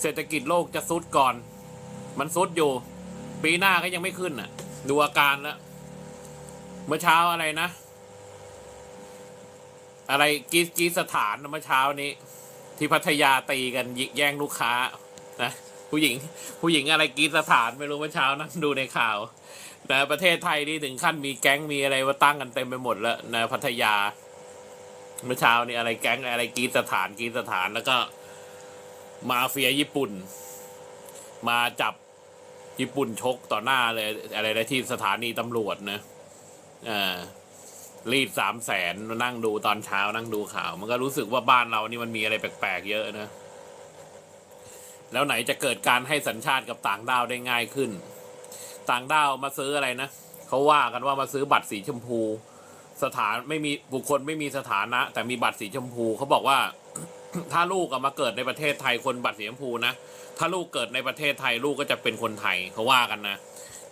เศรษฐกิจโลกจะซุดก่อน มันซุดอยู่ ปีหน้าก็ยังไม่ขึ้นอะ ดูอาการแล้วเมื่อเช้าอะไรนะ อะไรกีกีสถานเมื่อเช้านี้ ที่พัทยาตีกันยิแย่งลูกค้านะผู้หญิง ผู้หญิงอะไรกีดสถานไม่รู้เมื่อเช้านะดูในข่าวนะประเทศไทยนี่ถึงขั้นมีแก๊งมีอะไรมาตั้งกันเต็มไปหมดแล้วนะพัทยา เมื่อเช้านี่อะไรแก๊งอะไรกีดสถานกีดสถานแล้วก็ มาเฟียญี่ปุ่น มาจับญี่ปุ่นชกต่อหน้าเลย อะไรนะที่สถานีตำรวจนะอ่ารีดสามแสนนั่งดูตอนเช้านั่งดูข่าว มันก็รู้สึกว่าบ้านเรานี่มันมีอะไรแปลกๆเยอะนะ แล้วไหนจะเกิดการให้สัญชาติกับต่างด้าวได้ง่ายขึ้น ต่างด้าวมาซื้ออะไรนะเขาว่ากันว่ามาซื้อบัตรสีชมพู สถานไม่มีบุคคลไม่มีสถานะ แต่มีบัตรสีชมพูเขาบอกว่า ถ้าลูกมาเกิดในประเทศไทยคนบัตรสีชมพูนะ ถ้าลูกเกิดในประเทศไทยลูกก็จะเป็นคนไทยเขาว่ากันนะ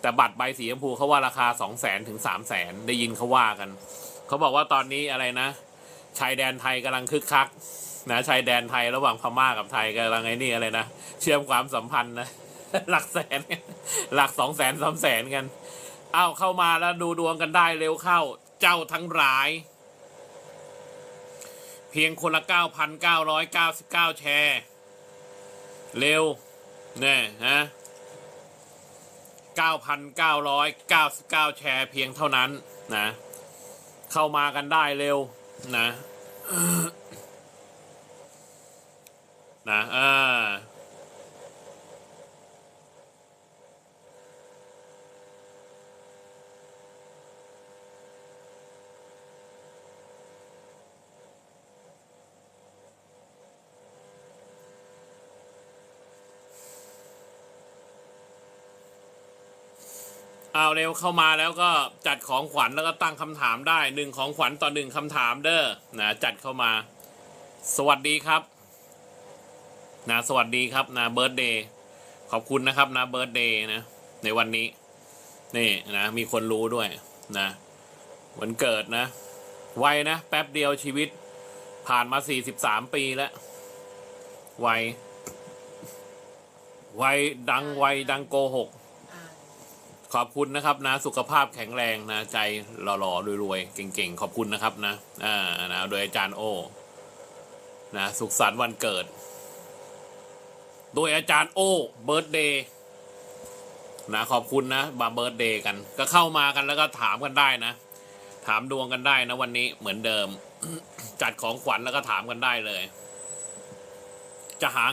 แต่บัตรใบสีชมพูเขาว่าราคาสองแสนถึงสามแสนได้ยินเขาว่ากัน เขาบอกว่าตอนนี้อะไรนะ ชายแดนไทยกำลังคึกคักนะชายแดนไทยระหว่างพม่ากับไทยกำลังไอ้นี่อะไรนะ เชื่อมความสัมพันธ์นะหลักแสน หลักสองแสนสามแสนกัน เอาเข้ามาแล้วดูดวงกันได้เร็วเข้า เจ้าทั้งหลาย พียงคนละเก้าพันเก้าร้อยเก้าสิบเก้าแชร์ เร็วเนี่ยฮะ 9,999 แชร์เพียงเท่านั้นนะ เข้ามากันได้เร็วนะเออ เอาเร็วเข้ามาแล้วก็จัดของขวัญแล้วก็ตั้งคำถามได้หนึ่งของขวัญต่อหนึ่งคำถามเด้อนะจัดเข้ามา สวัสดีครับนะสวัสดีครับนะเบิร์ดเดย์ขอบคุณนะครับนะเบิร์ดเดย์นะในวันนี้ นี่นะมีคนรู้ด้วยนะวันเกิดนะ ไวนะ แป๊บเดียวชีวิตผ่านมาสี่สิบสามปีแล้ว ไว ไวดังไวดังโกหก ขอบคุณนะครับนะสุขภาพแข็งแรงนะใจหล่อๆรวยๆเก่งๆ ขอบคุณนะครับนะอ่านะโดยอาจารย์โอนะสุขสันต์วันเกิด โดยอาจารย์โอเบิร์ดเดย์นะขอบคุณนะมาเบิร์ดเดย์กัน ก็เข้ามากันแล้วก็ถามกันได้นะ ถามดวงกันได้นะวันนี้เหมือนเดิม จัดของขวัญแล้วก็ถามกันได้เลย จะหาง